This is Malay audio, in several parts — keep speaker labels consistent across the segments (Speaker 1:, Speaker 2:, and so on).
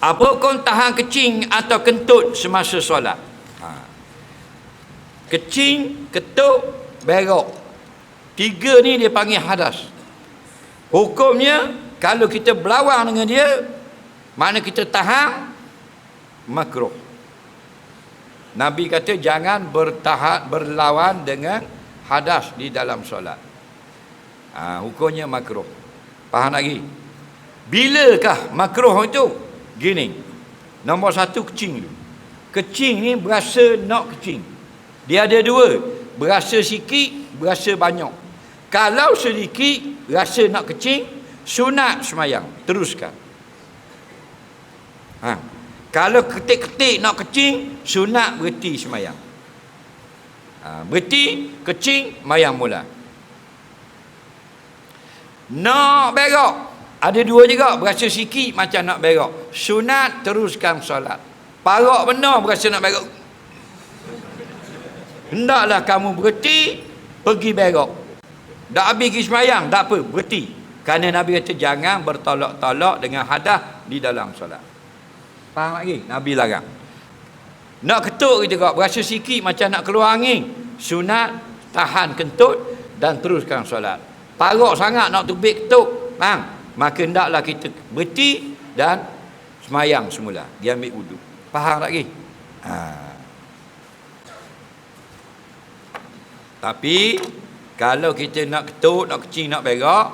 Speaker 1: Apa kau tahan kecing atau kentut semasa solat? Ha. Kecing, ketut, berok. Tiga ni dia panggil hadas. Hukumnya, kalau kita berlawan dengan dia, mana kita tahan, makruh. Nabi kata jangan bertahan berlawan dengan hadas di dalam solat. Ha, hukumnya makruh. Faham lagi? Bilakah makruh itu? Gini. Nombor satu kecing dulu. Kecing ni berasa nak kecing. Dia ada dua. Berasa sikit, berasa banyak. Kalau sedikit, rasa nak kecing, sunat semayang. Teruskan. Ha. Kalau ketik-ketik nak kecing, sunat berhenti semayang. Ha. Berhenti, kecing, mayang mula. Nak berok, ada dua juga berasa sikit macam nak berok. Sunat teruskan solat. Parok benar berasa nak berok. Hendaklah kamu berhenti pergi berok. Dah habis pergi semayang, tak apa, berhenti. Kerana Nabi kata jangan bertolak-tolak dengan hadah di dalam solat. Faham lagi? Nabi larang. Nak ketuk kita kau, berasa sikit macam nak keluar angin. Sunat, tahan kentut dan teruskan solat. Parok sangat nak tubik ketuk. Faham? Maka hendaklah kita berhenti dan semayang semula. Dia ambil wudhu faham tak lagi ha. tapi kalau kita nak ketuk nak kecing nak berak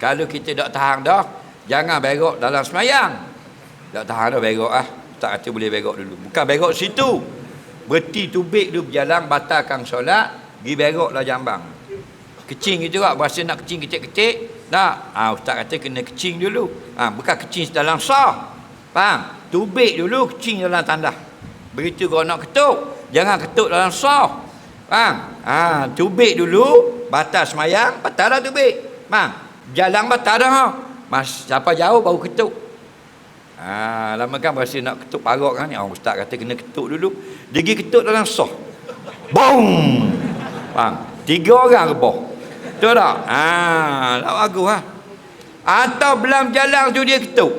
Speaker 1: kalau kita tak tahan dah jangan berak dalam semayang. Tak tahan dah berak ah. Tak kata boleh berak dulu. Bukan berak situ. Berhenti tubik dulu berjalan batalkan solat pergi berak lah jambang. Kecing itu juga berasa nak kecing kecil-kecil tak? Ha, ustaz kata kena kecing dulu. Ha, bukan kecing dalam sah. Faham? Tubik dulu, kecing dalam tandah. Begitu kau nak ketuk, jangan ketuk dalam sah. Faham? Ha, tubik dulu, batas semayang, batal dah tubik. Faham? Jalan batal dah. Mas, siapa jauh baru ketuk. Ha, lama kan berasa nak ketuk parok kan. Oh, ustaz kata kena ketuk dulu. Dia pergi ketuk dalam sah. Boom! Faham? Tiga orang bawah. Betul tak? Ha, tak bagus ha. Atau belam jalan tu dia ketuk.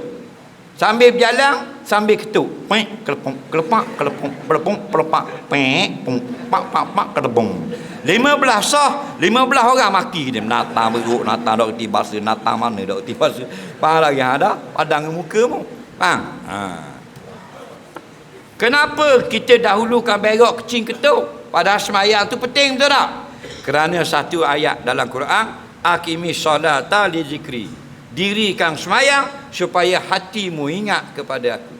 Speaker 1: Sambil berjalan, sambil ketuk. Pek, kelepung, kelepak, kelepung, kelepung, kelepak. Pek, pung, pak, pak, pak, kelepung. Lima belah sah, lima belah orang maki dia. Nata beruk, nata dok ti bahasa, nata mana dok ti bahasa. Faham lagi ada? Padang muka mu. Faham? Ha. Kenapa kita dahulukan berok kecing ketuk? Pada semayang tu penting betul tak? Kerana satu ayat dalam Quran akimi solata li zikri dirikan semayang supaya hatimu ingat kepada aku.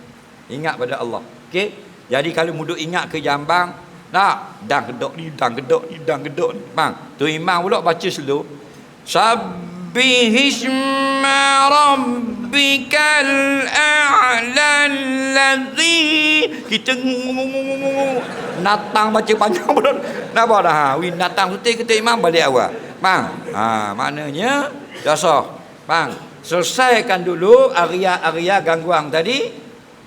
Speaker 1: Ingat pada Allah. Okey? Jadi kalau muduk ingat ke jambang nak dang gedok ni dang gedok ni dang gedok ni. Bang tu imam pula baca slow sabbihisma rabbikal a'la allazi kita natang baca panjang pun nak apa dah ha. Wi natang suti kita imam balik awal bang ha maknanya jasa bang selesaikan dulu area-area gangguan tadi.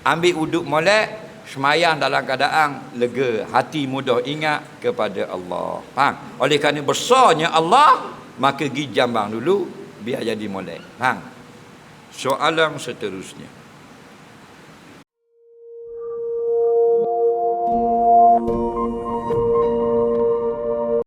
Speaker 1: Ambil uduk molek semayang dalam keadaan lega hati mudah ingat kepada Allah. Bang oleh kerana besarnya Allah maka gi jambang dulu biar jadi molek. Bang soalan seterusnya